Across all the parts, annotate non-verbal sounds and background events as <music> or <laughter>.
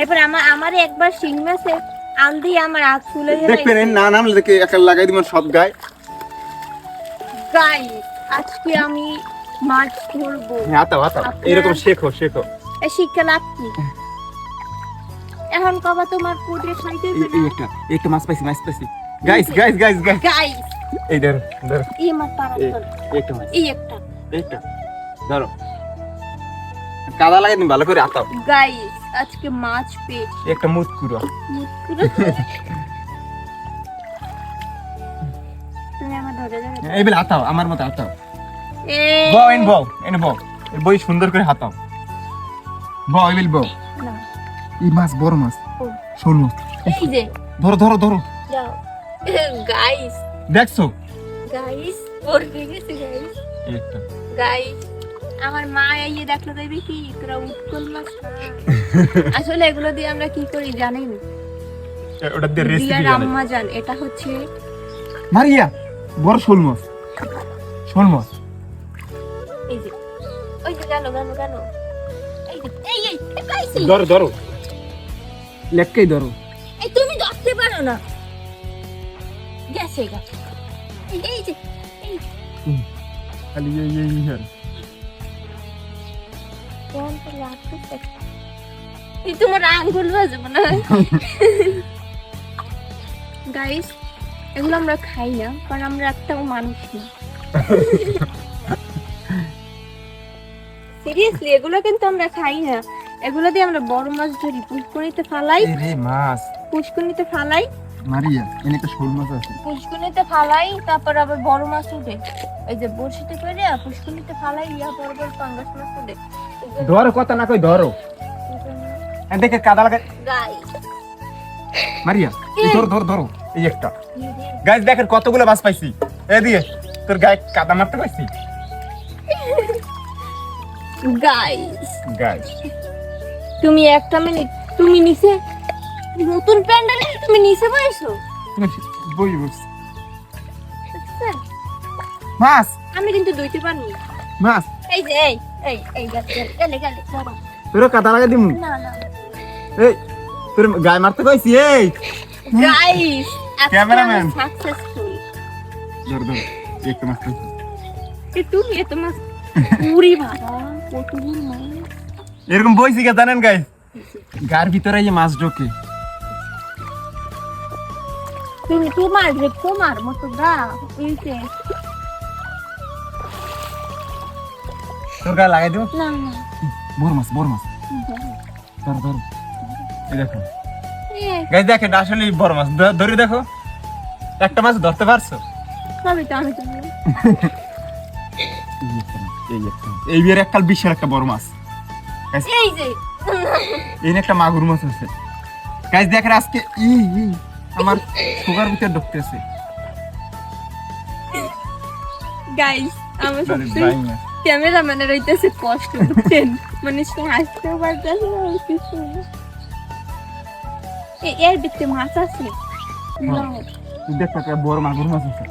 এরপর আমার আমার একবার শিং মাছে আল দিয়ে আমার হাত ফুলে গেছে দেখবেন না নামলে দেখে একটা লাগাই দিবেন সব গায়ে। গাই আজকে আমি মাছ ধরবো। আতাও আতাও এরকম শেখো শেখো। এ শিক্ষা লাভ কি? এখন কবা তোমার খাইতে এই এই একটা একটা মাছ পাইছি মাছ পাইছি। Guys guys guys guys guys এই ধরো ধরো। এই এই একটা মাছ। এই একটা। এইটা ধরো। কাদা লাগাই দিন ভালো করে আতাও। গাইস আজকে মাছ পেয়েছি একটা মুত কুড়ো তুমি আমার ধরে যাবে এই বেলা আতাও আমার মতো আতাও বউ এন বউ এনে বউ। বই সুন্দর করে হাতাও। বউ এই বেল বউ। না। এই মাছ বড় মাছ। শোল মাছ এই যে। ধরো ধরো ধরো। যাও। গাইস দেখছ? গাইস ওর গেছে গাইস একটা। গাইস আমার মা এই দেখল দেবে কি তোরা উৎকল মাছ? <laughs> আসলে এগুলো দিয়ে আমরা কি করি জানেন? ওটা দিয়ে রেসিপি আম্মা জান এটা হচ্ছে মারিয়া বড় শোল মাছ। শোল মাছ। এই যে ওই যে গেল গেল গেল এই যে এই এই এই পাইছি। ধরো ধরো। লেখকেই ধরো। এই তুমি ধরতে পারো না। গেছে গা। এই এই যে এই। খালি এই এই তোমার আঙ্গুল বাজবে না? গাইস এগুলো আমরা খাই না কারণ আমরা একটাও মানুষ না। সিরিয়াসলি এগুলো কিন্তু আমরা খাই না। এগুলো দিয়ে আমরা বড় মাছ ধরি পুষ্করিতে ফালাই। মাছ। পুষ্করিতে ফালাই। মারিয়া এনে একটা শোল মাছ আছে। পুষ্করিতে ফালাই তারপর আবার বড় মাছ উঠে। এই যে বড়শিতে করে পুষ্করিতে ফালাই ইয়া বড় বড় পাঙ্গাস মাছ উঠে। ধরো কথা না কই ধরো। দেখে কাদা লাগাই মারিয়া ধরো ধরো ধরো এই একটা। গাইস দেখেন কতগুলো মাছ পাইছি। এ দিয়ে তোর গায়ে কাদা মারতে পাইছি গাইস গাইস তুমি একটা মিনিট তুমি নিচে নতুন প্যান্ডেলে তুমি নিচে বসো। বই বস। মাছ! আমি কিন্তু দুইতে পারি মাছ! এই যে এই। এই এই গেলে গেলে গেলে তোর কাদা লাগাই দিমু। না না এই তোর গায়ে মারতে পাইছি এই। Guys Cameraman. সাকসেসফুল ধর ধর এই একটা মাছ তুমি এত মাছ পুরি বাবা কতগুলো মাছ। এরকম বইছি কে জানেন গাইস গার ভিতরে এই মাছ ঢোকে। তুমি তোমার তোমার মতো গা এইতে তোর গায়ে লাগাই দেবো? না মাছ বড় মাছ। ধর ধর। এই দেখো। গাইস দেখেন আসলে বড় মাছ। ধরে দেখো। একটা মাছ ধরতে পারছ? এই বিয়ের একটা বিশাল একটা বড় মাছ। এই একটা মাগুর মাছ আছে। গাইস দেখেন আজকে ই ই আমার সুগার ভিতরে ঢুকতেছে। গাইস আমার আরে সবচেয়ে। ক্যামেরাম্যানের হইতেছে কষ্ট বুঝছেন? মানে সে হাসতেও পারতেছে না কিছু এর ভিতরে মাছ আছে? হ্যাঁ। একটা বড় মাগুর মাছ আছে।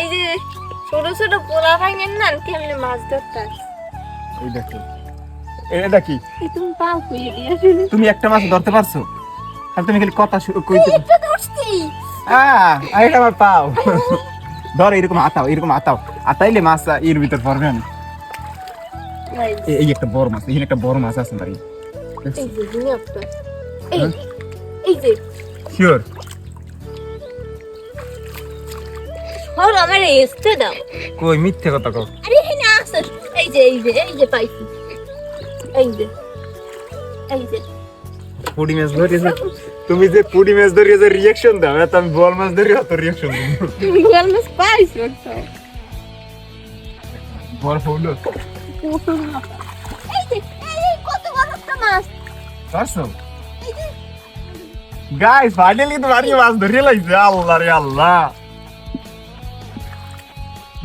এই যে ছোট ছোট পোলা ভাঙেন না কেমনে মাছ ধরতে এই দেখো। এটা কি? তুমি পাও কইয়ে তুমি একটা মাছ ধরতে পারছ? আর তুমি খালি কথা কইতে আহ এটা আমার পাও। ধর এরকম আতাও এরকম আতাও। আতাইলে মাছ এর ভিতর পড়বে না। Guys, এই- এই একটা বড় মাছ এখানে একটা বড় মাছ আছে এই এই হ্যাঁ? এই যে। শিওর হর আমার এসতে দাও। কই মিথ্যে কথা কও। আরে এখানে আসো। এই যে এই যে এই যে পাইছি। এই যে এই যে। পুডি মাছ ধরিয়েছে তুমি যে পুডি মাছ ধরিয়ে যে রিয়াকশন দাও এটা আমি বল মাছ ধরিয়ে অত রিয়াকশন দিই তুমি গোলমাস পাইছো তো। বড় হলো। এই যে এই এই কত বড় একটা মাছ। পারছ? গাইস ফাইনালি তো মারিয়ে মাছ ধরিয়ে লাইছে। আল্লাহ রে আল্লাহ।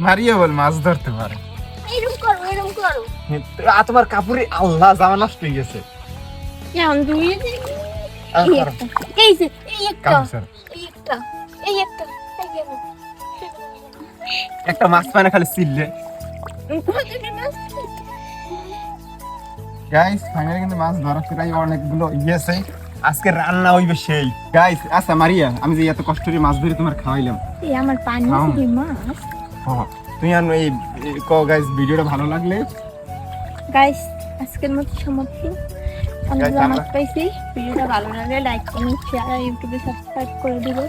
মারিয়ে বল মাছ ধরতে পারে। এরকম করো এরকম করো। তোমার কাপড়ে আল্লাহ জামা নষ্ট হয়ে গেছে। কেমন ধুয়ে দিই আর এই একটা, যে এই একটা এই একটা এই একটা একটা মাছ পায় না খালি চিল্লে গাইস ফাইনালি কিন্তু মাছ ধরা প্রায় অনেকগুলো ইয়েছে আজকে রান্না হইবে সেই গাইস আচ্ছা মারিয়া আমি যে এত কষ্ট করে মাছ ধরে তোমার খাওয়াইলাম এই আমার পানি কি মাছ তুমি আর এই এই- ক গাইস ভিডিওটা ভালো লাগলে গাইস আজকের মতো সমাপ্তি অনেক পাইছি ভিডিওটা ভালো লাগলে লাইক কমেন্ট শেয়ার আর ইউটিউবে সাবস্ক্রাইব করে দিবে।